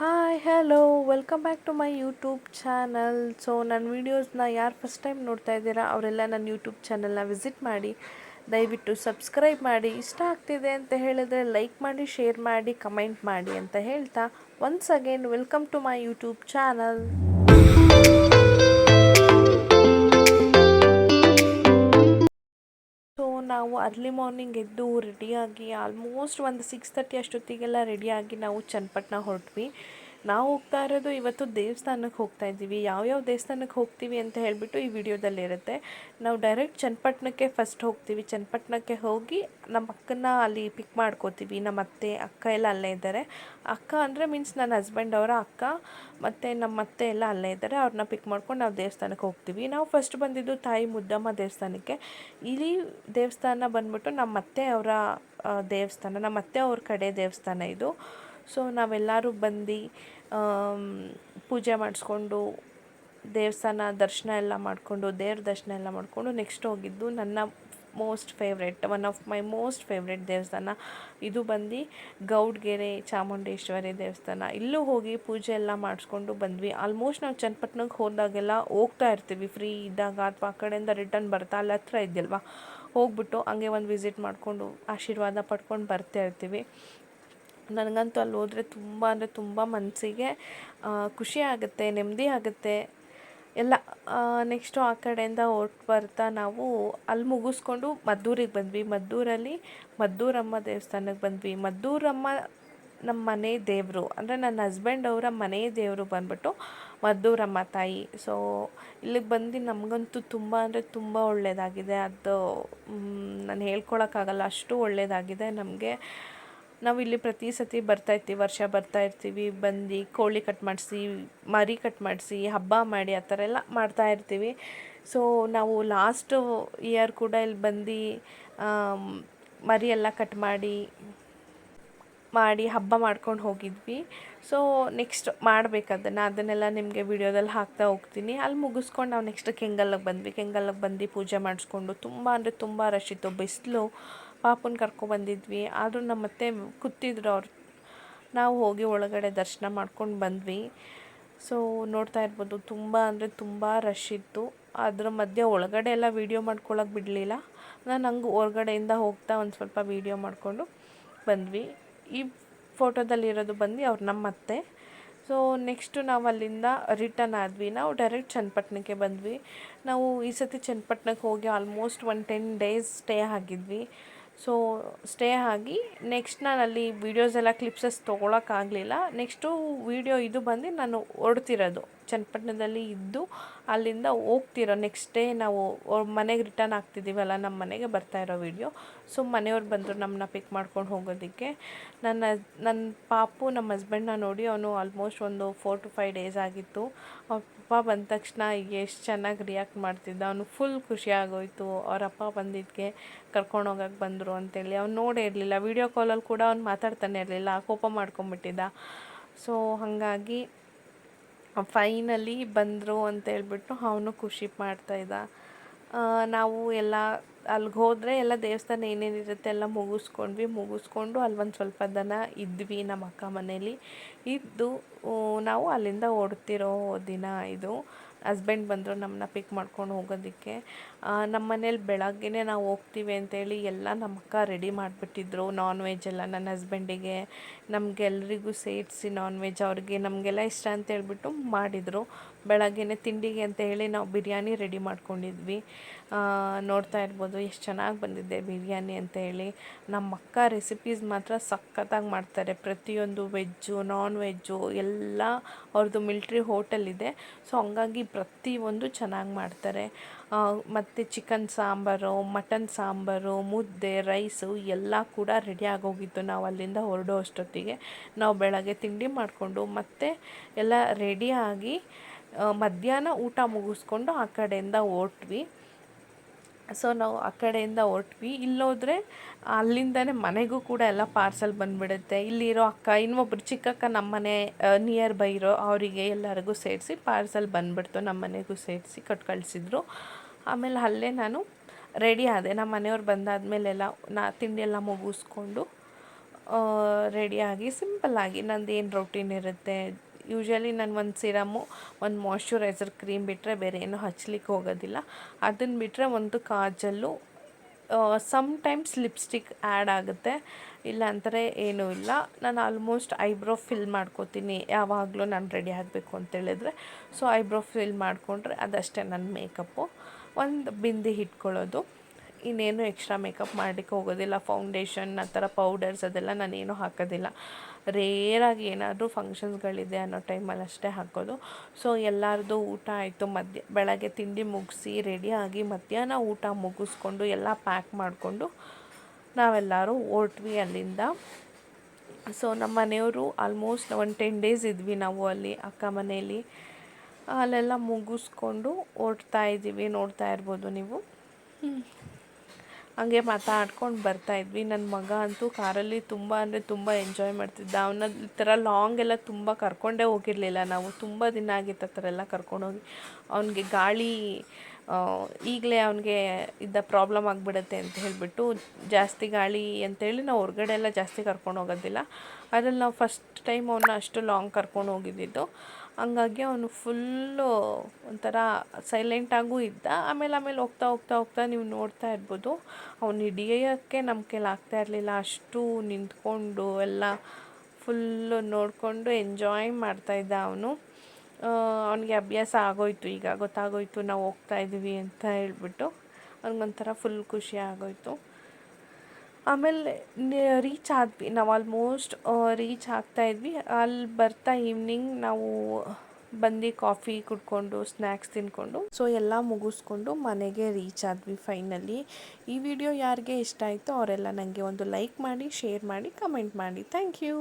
Hi hello welcome back to my YouTube channel so ನನ್ನ ವೀಡಿಯೋಸ್ನ ಯಾರು ಫಸ್ಟ್ ಟೈಮ್ ನೋಡ್ತಾ ಇದ್ದೀರಾ, ಅವರೆಲ್ಲ ನನ್ನ ಯೂಟ್ಯೂಬ್ ಚಾನಲ್ನ ವಿಸಿಟ್ ಮಾಡಿ, ದಯವಿಟ್ಟು ಸಬ್ಸ್ಕ್ರೈಬ್ ಮಾಡಿ. ಇಷ್ಟ ಆಗ್ತಿದೆ ಅಂತ ಹೇಳಿದರೆ ಲೈಕ್ ಮಾಡಿ ಶೇರ್ ಮಾಡಿ ಕಮೆಂಟ್ ಮಾಡಿ ಅಂತ ಹೇಳ್ತಾ once again welcome to my YouTube channel ನಾವು ಅರ್ಲಿ ಮಾರ್ನಿಂಗ್ ಎದ್ದು ರೆಡಿಯಾಗಿ ಆಲ್ಮೋಸ್ಟ್ ಒಂದು ಸಿಕ್ಸ್ ತರ್ಟಿ ಅಷ್ಟೊತ್ತಿಗೆಲ್ಲ ರೆಡಿಯಾಗಿ ನಾವು ಚನ್ನಪಟ್ಟಣ ಹೊರಟ್ವಿ. ನಾವು ಹೋಗ್ತಾ ಇರೋದು ಇವತ್ತು ದೇವಸ್ಥಾನಕ್ಕೆ ಹೋಗ್ತಾ ಇದ್ದೀವಿ. ಯಾವ್ಯಾವ ದೇವಸ್ಥಾನಕ್ಕೆ ಹೋಗ್ತೀವಿ ಅಂತ ಹೇಳಿಬಿಟ್ಟು ಈ ವಿಡಿಯೋದಲ್ಲಿ ಇರುತ್ತೆ. ನಾವು ಡೈರೆಕ್ಟ್ ಚನ್ನಪಟ್ಟಣಕ್ಕೆ ಫಸ್ಟ್ ಹೋಗ್ತೀವಿ. ಚನ್ನಪಟ್ಟಣಕ್ಕೆ ಹೋಗಿ ನಮ್ಮ ಅಕ್ಕನ ಅಲ್ಲಿ ಪಿಕ್ ಮಾಡ್ಕೋತೀವಿ. ನಮ್ಮ ಅತ್ತೆ, ಅಕ್ಕ ಎಲ್ಲ ಅಲ್ಲೇ ಇದ್ದಾರೆ. ಅಕ್ಕ ಅಂದರೆ ಮೀನ್ಸ್ ನನ್ನ ಹಸ್ಬೆಂಡ್ ಅವರ ಅಕ್ಕ ಮತ್ತು ನಮ್ಮ ಅತ್ತೆ ಎಲ್ಲ ಅಲ್ಲೇ ಇದ್ದಾರೆ. ಅವ್ರನ್ನ ಪಿಕ್ ಮಾಡ್ಕೊಂಡು ನಾವು ದೇವಸ್ಥಾನಕ್ಕೆ ಹೋಗ್ತೀವಿ. ನಾವು ಫಸ್ಟ್ ಬಂದಿದ್ದು ತಾಯಿ ಮುದ್ದಮ್ಮ ದೇವಸ್ಥಾನಕ್ಕೆ. ಇಲ್ಲಿ ದೇವಸ್ಥಾನ ಬಂದ್ಬಿಟ್ಟು ನಮ್ಮ ಅತ್ತೆ ಅವರ ದೇವಸ್ಥಾನ, ನಮ್ಮ ಅತ್ತೆ ಅವ್ರ ಕಡೆ ದೇವಸ್ಥಾನ ಇದು. ಸೊ ನಾವೆಲ್ಲರೂ ಬಂದು ಪೂಜೆ ಮಾಡಿಸ್ಕೊಂಡು, ದೇವಸ್ಥಾನ ದರ್ಶನ ಎಲ್ಲ ಮಾಡಿಕೊಂಡು, ದೇವ್ರ ದರ್ಶನ ಎಲ್ಲ ಮಾಡಿಕೊಂಡು ನೆಕ್ಸ್ಟ್ ಹೋಗಿದ್ದು ನನ್ನ most favourite one of my most favourite ದೇವಸ್ಥಾನ. ಇದು ಬಂದು ಗೌಡ್ಗೆರೆ ಚಾಮುಂಡೇಶ್ವರಿ ದೇವಸ್ಥಾನ. ಇಲ್ಲೂ ಹೋಗಿ ಪೂಜೆ ಎಲ್ಲ ಮಾಡಿಸ್ಕೊಂಡು ಬಂದ್ವಿ. ಆಲ್ಮೋಸ್ಟ್ ನಾವು ಚನ್ನಪಟ್ಟಣಕ್ಕೆ ಹೋದಾಗೆಲ್ಲ ಹೋಗ್ತಾ ಇರ್ತೀವಿ. ಫ್ರೀ ಇದ್ದಾಗ ಅಥವಾ ಆ ಕಡೆಯಿಂದ ರಿಟರ್ನ್ ಬರ್ತಾ ಅಲ್ಲಿ ಹತ್ರ ಇದ್ದಿಲ್ವಾ? ಹೋಗ್ಬಿಟ್ಟು ಹಂಗೆ ಒಂದು ವಿಸಿಟ್ ಮಾಡಿಕೊಂಡು ಆಶೀರ್ವಾದ ಪಡ್ಕೊಂಡು ಬರ್ತಾ ಇರ್ತೀವಿ. ನನಗಂತೂ ಅಲ್ಲಿ ಹೋದರೆ ತುಂಬ ಅಂದರೆ ತುಂಬ ಮನಸ್ಸಿಗೆ ಖುಷಿ ಆಗುತ್ತೆ, ನೆಮ್ಮದಿ ಆಗುತ್ತೆ. ಎಲ್ಲ ನೆಕ್ಸ್ಟು ಆ ಕಡೆಯಿಂದ ಹೊರ್ಟು ಬರ್ತಾ ನಾವು ಅಲ್ಲಿ ಮುಗಿಸ್ಕೊಂಡು ಮದ್ದೂರಿಗೆ ಬಂದ್ವಿ. ಮದ್ದೂರಲ್ಲಿ ಮದ್ದೂರಮ್ಮ ದೇವಸ್ಥಾನಕ್ಕೆ ಬಂದ್ವಿ. ಮದ್ದೂರಮ್ಮ ನಮ್ಮ ಮನೆ ದೇವರು, ಅಂದರೆ ನನ್ನ ಹಸ್ಬೆಂಡ್ ಅವರ ಮನೆ ದೇವರು ಬಂದ್ಬಿಟ್ಟು ಮದ್ದೂರಮ್ಮ ತಾಯಿ. ಸೊ ಇಲ್ಲಿಗೆ ಬಂದು ನಮಗಂತೂ ತುಂಬ ಅಂದರೆ ತುಂಬ ಒಳ್ಳೆಯದಾಗಿದೆ ಅದು ನಾನು ಹೇಳ್ಕೊಳಕ್ಕಾಗಲ್ಲ, ಅಷ್ಟು ಒಳ್ಳೆಯದಾಗಿದೆ ನಮಗೆ. ನಾವು ಇಲ್ಲಿ ಪ್ರತಿ ಸತಿ ಬರ್ತಾ ಇರ್ತೀವಿ, ವರ್ಷ ಬರ್ತಾ ಇರ್ತೀವಿ, ಬಂದು ಕೋಳಿ ಕಟ್ ಮಾಡಿಸಿ, ಮರಿ ಕಟ್ ಮಾಡಿಸಿ, ಹಬ್ಬ ಮಾಡಿ ಆ ಥರ ಎಲ್ಲ ಮಾಡ್ತಾ ಇರ್ತೀವಿ. ಸೊ ನಾವು ಲಾಸ್ಟು ಇಯರ್ ಕೂಡ ಇಲ್ಲಿ ಬಂದು ಮರಿ ಎಲ್ಲ ಕಟ್ ಮಾಡಿ ಮಾಡಿ ಹಬ್ಬ ಮಾಡ್ಕೊಂಡು ಹೋಗಿದ್ವಿ. ಸೊ ನೆಕ್ಸ್ಟ್ ಮಾಡಬೇಕದನ್ನು ಅದನ್ನು. ಅದನ್ನೆಲ್ಲ ನಿಮಗೆ ವಿಡಿಯೋದಲ್ಲಿ ಹಾಕ್ತಾ ಹೋಗ್ತೀನಿ. ಅಲ್ಲಿ ಮುಗಿಸ್ಕೊಂಡು ನಾವು ನೆಕ್ಸ್ಟ್ ಕೆಂಗಲ್ಲಿಗೆ ಬಂದ್ವಿ. ಕೆಂಗಲ್ಲಿಗೆ ಬಂದು ಪೂಜೆ ಮಾಡಿಸ್ಕೊಂಡು ತುಂಬ ಅಂದರೆ ತುಂಬ ರಶ್ ಇತ್ತು. ಬಿಸಿಲು ಪಾಪನ ಕರ್ಕೊಬಂದಿದ್ವಿ ಆದರೂ ನಮ್ಮ ಅತ್ತೆ ಕೂತಿದ್ರು ಅವ್ರು. ನಾವು ಹೋಗಿ ಒಳಗಡೆ ದರ್ಶನ ಮಾಡ್ಕೊಂಡು ಬಂದ್ವಿ. ಸೊ ನೋಡ್ತಾ ಇರ್ಬೋದು, ತುಂಬ ಅಂದರೆ ತುಂಬ ರಶ್ ಇತ್ತು. ಅದರ ಮಧ್ಯೆ ಒಳಗಡೆ ಎಲ್ಲ ವೀಡಿಯೋ ಮಾಡ್ಕೊಳಕ್ಕೆ ಬಿಡಲಿಲ್ಲ. ನಾನು ಹಂಗೆ ಹೊರಗಡೆಯಿಂದ ಹೋಗ್ತಾ ಒಂದು ಸ್ವಲ್ಪ ವೀಡಿಯೋ ಮಾಡಿಕೊಂಡು ಬಂದ್ವಿ. ಈ ಫೋಟೋದಲ್ಲಿರೋದು ಬಂದು ಅವ್ರು ನಮ್ಮ ಅತ್ತೆ. ಸೊ ನೆಕ್ಸ್ಟು ನಾವು ಅಲ್ಲಿಂದ ರಿಟರ್ನ್ ಆದ್ವಿ. ನಾವು ಡೈರೆಕ್ಟ್ ಚನ್ನಪಟ್ಟಣಕ್ಕೆ ಬಂದ್ವಿ. ನಾವು ಈ ಸತಿ ಚನ್ನಪಟ್ಟಣಕ್ಕೆ ಹೋಗಿ almost one ten days stay ಆಗಿದ್ವಿ. So stay ಆಗಿ ನೆಕ್ಸ್ಟ್ ನಾನು ಅಲ್ಲಿ ವೀಡಿಯೋಸ್ ಎಲ್ಲ ಕ್ಲಿಪ್ಸಸ್ ತೊಗೊಳಕ್ಕಾಗಲಿಲ್ಲ ನೆಕ್ಸ್ಟು ವೀಡಿಯೋ ಇದು ಬಂದು ನಾನು ಹೊರಡ್ತಿರೋದು ಚನ್ನಪಟ್ಟಣದಲ್ಲಿ ಇದ್ದು ಅಲ್ಲಿಂದ ಹೋಗ್ತಿರೋ? ನೆಕ್ಸ್ಟ್ ಡೇ ನಾವು ಮನೆಗೆ ರಿಟರ್ನ್ ಆಗ್ತಿದ್ದೀವಲ್ಲ, ನಮ್ಮ ಮನೆಗೆ ಬರ್ತಾ ಇರೋ ವೀಡಿಯೋ ಸೊ ಮನೆಯವ್ರು ಬಂದರು ನಮ್ಮನ್ನ ಪಿಕ್ ಮಾಡ್ಕೊಂಡು ಹೋಗೋದಕ್ಕೆ. ನನ್ನ ನನ್ನ ಪಾಪು, ನಮ್ಮ ಹಸ್ಬೆಂಡ್ನ ನೋಡಿ ಅವನು ಆಲ್ಮೋಸ್ಟ್ ಒಂದು ಫೋರ್ ಟು ಫೈವ್ ಡೇಸ್ ಆಗಿತ್ತು. ಅವ್ರ ಪಪ್ಪ ಬಂದ ತಕ್ಷಣ ಎಷ್ಟು ಚೆನ್ನಾಗಿ ರಿಯಾಕ್ಟ್ ಮಾಡ್ತಿದ್ದ. ಅವನು ಫುಲ್ ಖುಷಿ ಅವ್ರ ಅಪ್ಪ ಬಂದಿದ್ದಕ್ಕೆ ಕರ್ಕೊಂಡು ಹೋಗಕ್ಕೆ ಬಂದರು ಅಂತೇಳಿ. ಅವ್ನು ನೋಡೇ ಇರಲಿಲ್ಲ. ವೀಡಿಯೋ ಕಾಲಲ್ಲಿ ಕೂಡ ಅವ್ನು ಮಾತಾಡ್ತಾನೆ ಇರಲಿಲ್ಲ. ಕೋಪ ಮಾಡ್ಕೊಂಬಿಟ್ಟಿದ್ದ ಸೊ ಹಾಗಾಗಿ ಫೈನಲಿ ಬಂದರು ಅಂತ ಹೇಳ್ಬಿಟ್ಟು ಅವನು ಖುಷಿ ಮಾಡ್ತಾಯಿದ್ದ ನಾವು ಎಲ್ಲ ಅಲ್ಲಿಗೆ ಹೋದರೆ ಎಲ್ಲ ದೇವಸ್ಥಾನ ಏನೇನಿರುತ್ತೆ ಎಲ್ಲ ಮುಗಿಸ್ಕೊಂಡ್ವಿ. ಮುಗಿಸ್ಕೊಂಡು ಅಲ್ಲಿ ಒಂದು ಸ್ವಲ್ಪ ದನ ಇದ್ವಿ ನಮ್ಮ ಅಕ್ಕ ಮನೇಲಿ. ಇದ್ದು ನಾವು ಅಲ್ಲಿಂದ ಹೊರಡ್ತಿರೋ ದಿನ ಇದು. ಹಸ್ಬೆಂಡ್ ಬಂದರು ನಮ್ಮನ್ನ ಪಿಕ್ ಮಾಡ್ಕೊಂಡು ಹೋಗೋದಕ್ಕೆ. ನಮ್ಮ ಮನೇಲಿ ಬೆಳಗ್ಗೆನೇ ನಾವು ಹೋಗ್ತೀವಿ ಅಂತೇಳಿ ಎಲ್ಲ ನಮ್ಮ ಅಕ್ಕ ರೆಡಿ ಮಾಡಿಬಿಟ್ಟಿದ್ರು. ನಾನ್ ವೆಜ್ ಎಲ್ಲ ನನ್ನ ಹಸ್ಬೆಂಡಿಗೆ ನಮಗೆಲ್ರಿಗೂ ಸೇರಿಸಿ ನಾನ್ ವೆಜ್ ಅವ್ರಿಗೆ ನಮಗೆಲ್ಲ ಇಷ್ಟ ಅಂತ ಹೇಳ್ಬಿಟ್ಟು ಮಾಡಿದರು. ಬೆಳಗ್ಗೆನೆ ತಿಂಡಿಗೆ ಅಂತ ಹೇಳಿ ನಾವು ಬಿರಿಯಾನಿ ರೆಡಿ ಮಾಡ್ಕೊಂಡಿದ್ವಿ. ನೋಡ್ತಾ ಇರ್ಬೋದು ಎಷ್ಟು ಚೆನ್ನಾಗಿ ಬಂದಿದೆ ಬಿರಿಯಾನಿ ಅಂತ ಹೇಳಿ. ನಮ್ಮ ಅಕ್ಕ ರೆಸಿಪೀಸ್ ಮಾತ್ರ ಸಖತ್ತಾಗಿ ಮಾಡ್ತಾರೆ. ಪ್ರತಿಯೊಂದು ವೆಜ್ಜು ನಾನ್ ವೆಜ್ಜು ಎಲ್ಲ ಅವ್ರದ್ದು ಮಿಲ್ಟ್ರಿ ಹೋಟೆಲ್ ಇದೆ. ಸೊ ಹಂಗಾಗಿ ಪ್ರತಿಯೊಂದು ಚೆನ್ನಾಗಿ ಮಾಡ್ತಾರೆ. ಮತ್ತು ಚಿಕನ್ ಸಾಂಬಾರು, ಮಟನ್ ಸಾಂಬಾರು, ಮುದ್ದೆ, ರೈಸು ಎಲ್ಲ ಕೂಡ ರೆಡಿ ಆಗೋಗಿತ್ತು ನಾವು ಅಲ್ಲಿಂದ ಹೊರಡೋ ಅಷ್ಟೊತ್ತಿಗೆ. ನಾವು ಬೆಳಗ್ಗೆ ತಿಂಡಿ ಮಾಡಿಕೊಂಡು ಮತ್ತೆ ಎಲ್ಲ ರೆಡಿಯಾಗಿ ಮಧ್ಯಾಹ್ನ ಊಟ ಮುಗಿಸ್ಕೊಂಡು ಆ ಕಡೆಯಿಂದ ಹೊರ್ಟ್ವಿ. ಸೊ ನಾವು ಆ ಕಡೆಯಿಂದ ಹೊರ್ಟ್ವಿ. ಇಲ್ಲೋದ್ರೆ ಅಲ್ಲಿಂದನೇ ಮನೆಗೂ ಕೂಡ ಎಲ್ಲ ಪಾರ್ಸಲ್ ಬಂದುಬಿಡುತ್ತೆ. ಇಲ್ಲಿರೋ ಅಕ್ಕ, ಇನ್ನೊಬ್ರು ಚಿಕ್ಕಕ್ಕ ನಮ್ಮನೆ ನಿಯರ್ ಬೈ ಇರೋ ಅವರಿಗೆ ಎಲ್ಲರಿಗೂ ಸೇರಿಸಿ ಪಾರ್ಸಲ್ ಬಂದುಬಿಡ್ತು, ನಮ್ಮ ಮನೆಗೂ ಸೇರಿಸಿ ಕೊಟ್ಟು ಕಳಿಸಿದ್ರು. ಆಮೇಲೆ ಅಲ್ಲೇ ನಾನು ರೆಡಿ ಆದೆ. ನಮ್ಮ ಮನೆಯವ್ರು ಬಂದಾದಮೇಲೆಲ್ಲ ನಾ ತಿಂಡಿ ಎಲ್ಲ ಮುಗಿಸ್ಕೊಂಡು ರೆಡಿಯಾಗಿ ಸಿಂಪಲ್ಲಾಗಿ ನಂದು ಏನು ರೊಟೀನ್ ಇರುತ್ತೆ ಯೂಶ್ವಲಿ ನಾನು ಒಂದು ಸಿರಮು ಒಂದು ಮಾಯ್ಶ್ಚರೈಸರ್ ಕ್ರೀಮ್ ಬಿಟ್ಟರೆ ಬೇರೆ ಏನೂ ಹಚ್ಚಲಿಕ್ಕೆ ಹೋಗೋದಿಲ್ಲ. ಅದನ್ನು ಬಿಟ್ಟರೆ ಒಂದು ಕಾಜಲ್ಲು ಸಮ್ಟೈಮ್ಸ್ ಲಿಪ್ಸ್ಟಿಕ್ ಆ್ಯಡ್ ಆಗುತ್ತೆ. ಇಲ್ಲ ಅಂತಾರೆ ಏನೂ ಇಲ್ಲ. ನಾನು ಆಲ್ಮೋಸ್ಟ್ ಐಬ್ರೋ ಫಿಲ್ ಮಾಡ್ಕೋತೀನಿ. ಯಾವಾಗಲೂ ನಾನು ರೆಡಿ ಆಗಬೇಕು ಅಂತೇಳಿದರೆ ಸೊ ಐಬ್ರೋ ಫಿಲ್ ಮಾಡಿಕೊಂಡ್ರೆ ಅದಷ್ಟೇ ನನ್ನ ಮೇಕಪ್ಪು ಒಂದು ಬಿಂದಿ ಇಟ್ಕೊಳ್ಳೋದು ಇನ್ನೇನು ಎಕ್ಸ್ಟ್ರಾ ಮೇಕಪ್ ಮಾಡಲಿಕ್ಕೆ ಹೋಗೋದಿಲ್ಲ. ಫೌಂಡೇಶನ್ ಆ ಥರ ಪೌಡರ್ಸ್ ಅದೆಲ್ಲ ನಾನೇನು ಹಾಕೋದಿಲ್ಲ. ರೇರಾಗಿ ಏನಾದರೂ ಫಂಕ್ಷನ್ಸ್ಗಳಿದೆ ಅನ್ನೋ ಟೈಮಲ್ಲಿ ಅಷ್ಟೇ ಹಾಕೋದು. ಸೊ ಎಲ್ಲರದ್ದು ಊಟ ಆಯಿತು, ಮಧ್ಯ, ಬೆಳಗ್ಗೆ ತಿಂಡಿ ಮುಗಿಸಿ ರೆಡಿಯಾಗಿ ಮಧ್ಯಾಹ್ನ ಊಟ ಮುಗಿಸ್ಕೊಂಡು ಎಲ್ಲ ಪ್ಯಾಕ್ ಮಾಡಿಕೊಂಡು ನಾವೆಲ್ಲರೂ ಹೊರ್ಟ್ವಿ ಅಲ್ಲಿಂದ. ಸೊ ನಮ್ಮ ಮನೆಯವರು ಆಲ್ಮೋಸ್ಟ್ ಒಂದು ಟೆನ್ ಡೇಸ್ ಇದ್ವಿ ನಾವು ಅಲ್ಲಿ ಅಕ್ಕ ಮನೆಯಲ್ಲಿ. ಅಲ್ಲೆಲ್ಲ ಮುಗಿಸ್ಕೊಂಡು ಓಡ್ತಾ ಇದ್ದೀವಿ, ನೋಡ್ತಾ ಇರ್ಬೋದು ನೀವು. ಹಂಗೆ ಮಾತಾಡ್ಕೊಂಡು ಬರ್ತಾ ಇದ್ವಿ. ನನ್ನ ಮಗ ಅಂತೂ ಕಾರಲ್ಲಿ ತುಂಬ ಅಂದರೆ ತುಂಬ ಎಂಜಾಯ್ ಮಾಡ್ತಿದ್ದ. ಅವನ ಈ ಥರ ಲಾಂಗ್ ಎಲ್ಲ ತುಂಬ ಕರ್ಕೊಂಡೇ ಹೋಗಿರಲಿಲ್ಲ ನಾವು. ತುಂಬ ದಿನ ಆಗಿತ್ತು ಆ ಥರ ಎಲ್ಲ ಕರ್ಕೊಂಡೋಗಿ ಅವನಿಗೆ ಗಾಳಿ ಈಗಲೇ ಅವನಿಗೆ ಇದ್ದ ಪ್ರಾಬ್ಲಮ್ ಆಗಿಬಿಡುತ್ತೆ ಅಂತ ಹೇಳಿಬಿಟ್ಟು ಜಾಸ್ತಿ ಗಾಳಿ ಅಂತೇಳಿ ನಾವು ಹೊರಗಡೆ ಎಲ್ಲ ಜಾಸ್ತಿ ಕರ್ಕೊಂಡು ಹೋಗೋದಿಲ್ಲ. ಅದ್ರಲ್ಲಿ ನಾವು ಫಸ್ಟ್ ಟೈಮ್ ಅವನ್ನ ಅಷ್ಟು ಲಾಂಗ್ ಕರ್ಕೊಂಡು ಹೋಗಿದ್ದಿದ್ದು ಹಂಗಾಗಿ ಅವನು ಫುಲ್ಲು ಒಂಥರ ಸೈಲೆಂಟಾಗೂ ಇದ್ದ. ಆಮೇಲೆ ಆಮೇಲೆ ಹೋಗ್ತಾ ಹೋಗ್ತಾ ಹೋಗ್ತಾ ನೀವು ನೋಡ್ತಾ ಇರ್ಬೋದು, ಅವ್ನು ಹಿಡಿಯೋಕ್ಕೆ ನಮ್ಮ ಕೈಲಿ ಆಗ್ತಾ ಇರಲಿಲ್ಲ. ಅಷ್ಟು ನಿಂತ್ಕೊಂಡು ಎಲ್ಲ ಫುಲ್ಲು ನೋಡಿಕೊಂಡು ಎಂಜಾಯ್ ಮಾಡ್ತಾಯಿದ್ದ ಅವನು. ಅವನಿಗೆ ಅಭ್ಯಾಸ ಆಗೋಯ್ತು. ಈಗ ಗೊತ್ತಾಗೋಯ್ತು, ನಾವು ಹೋಗ್ತಾ ಇದ್ದೀವಿ ಅಂತ ಹೇಳ್ಬಿಟ್ಟು. ಅವ್ನಿಗೊಂಥರ ಫುಲ್ ಖುಷಿ ಆಗೋಯ್ತು. ಆಮೇಲೆ ರೀಚ್ ಆದ್ವಿ ನಾವು ಆಲ್ಮೋಸ್ಟ್ ರೀಚ್ ಆಗ್ತಾ ಇದ್ವಿ. ಅಲ್ಲಿ ಬರ್ತಾ ಈವ್ನಿಂಗ್ ನಾವು ಬಂದು ಕಾಫಿ ಕುಡ್ಕೊಂಡು ಸ್ನ್ಯಾಕ್ಸ್ ತಿನ್ಕೊಂಡು. ಸೊ ಎಲ್ಲ ಮುಗಿಸ್ಕೊಂಡು ಮನೆಗೆ ರೀಚ್ ಆದ್ವಿ ಫೈನಲಿ ಈ ವಿಡಿಯೋ ಯಾರಿಗೆ ಇಷ್ಟ ಆಯಿತು ಅವರೆಲ್ಲ ನನಗೆ ಒಂದು ಲೈಕ್ ಮಾಡಿ ಶೇರ್ ಮಾಡಿ ಕಮೆಂಟ್ ಮಾಡಿ. Thank you